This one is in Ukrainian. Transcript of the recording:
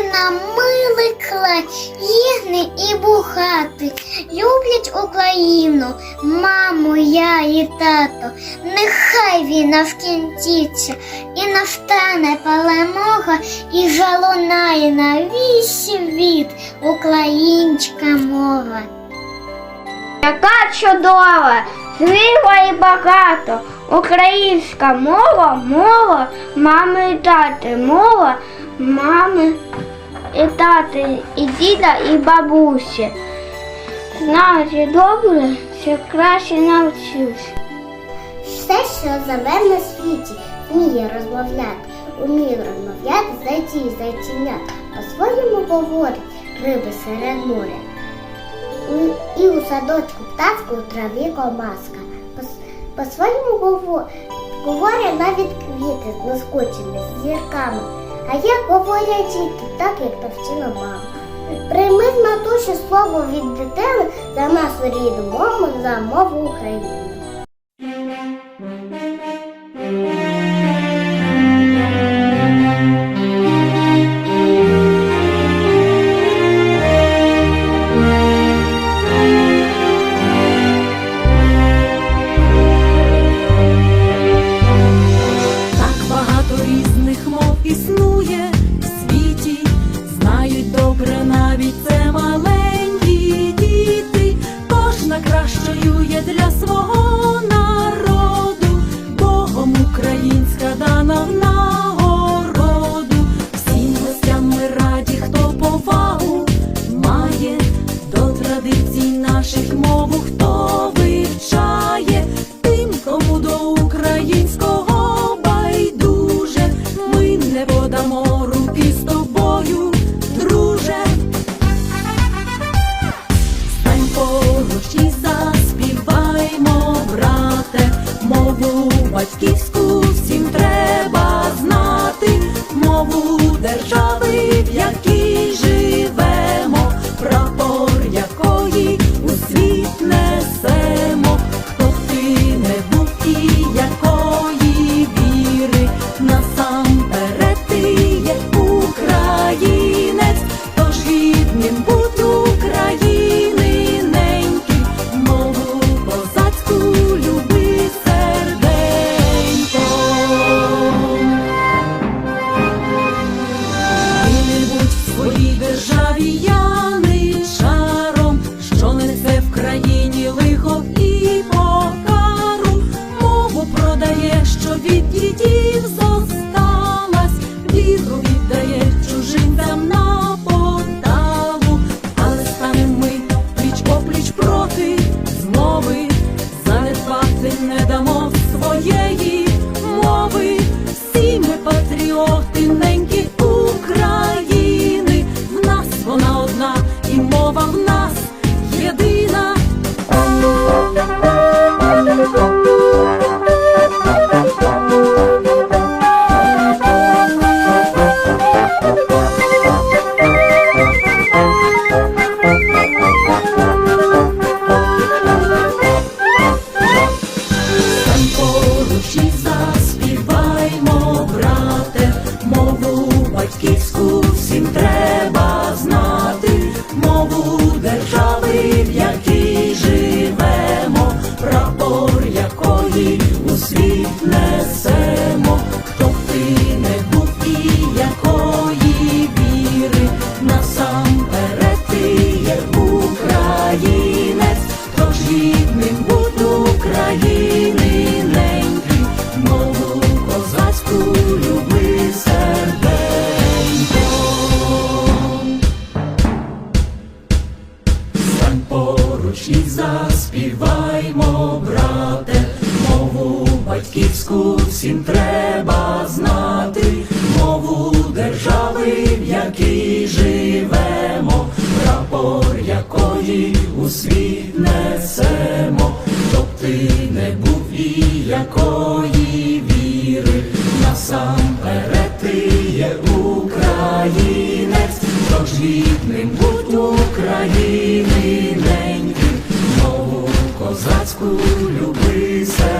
Україна милий і бухатий. Люблять Україну, маму, я і тато. Нехай війна вкінчиться, і настане перемога, і залунає на весь світ українська мова. Яка чудова, жива і багато. Українська мова, мова, мами і тати, мова, мами і тати, і діда, і бабусі. Знаєте добре, що краще навчусь. Все, що живе на світі, вміє розмовляти, уміє розмовляти зайці і зайченят. По-своєму говорить риби серед моря. І у садочку пташку у траві комаска. По- По-своєму гово- говорять навіть квіти з зірками. А як говорять діти, так як навчила мама. Прийми з матуші слово від дитини за нашу рідну мову, за мову України. Традицій наших мову, хто вивчає, тим, кому до українського байдуже, ми не подамо руки з тобою, друже. Стань поруч і заспіваймо, брате, мову батьківську не дамо поруч і заспіваймо, брате, мову батьківську всім треба знати, мову держави, в якій живемо, прапор якої у світ несемо, щоб ти не був і якої віри, насамперед ти є українець, тож гідним будь України козацьку любися.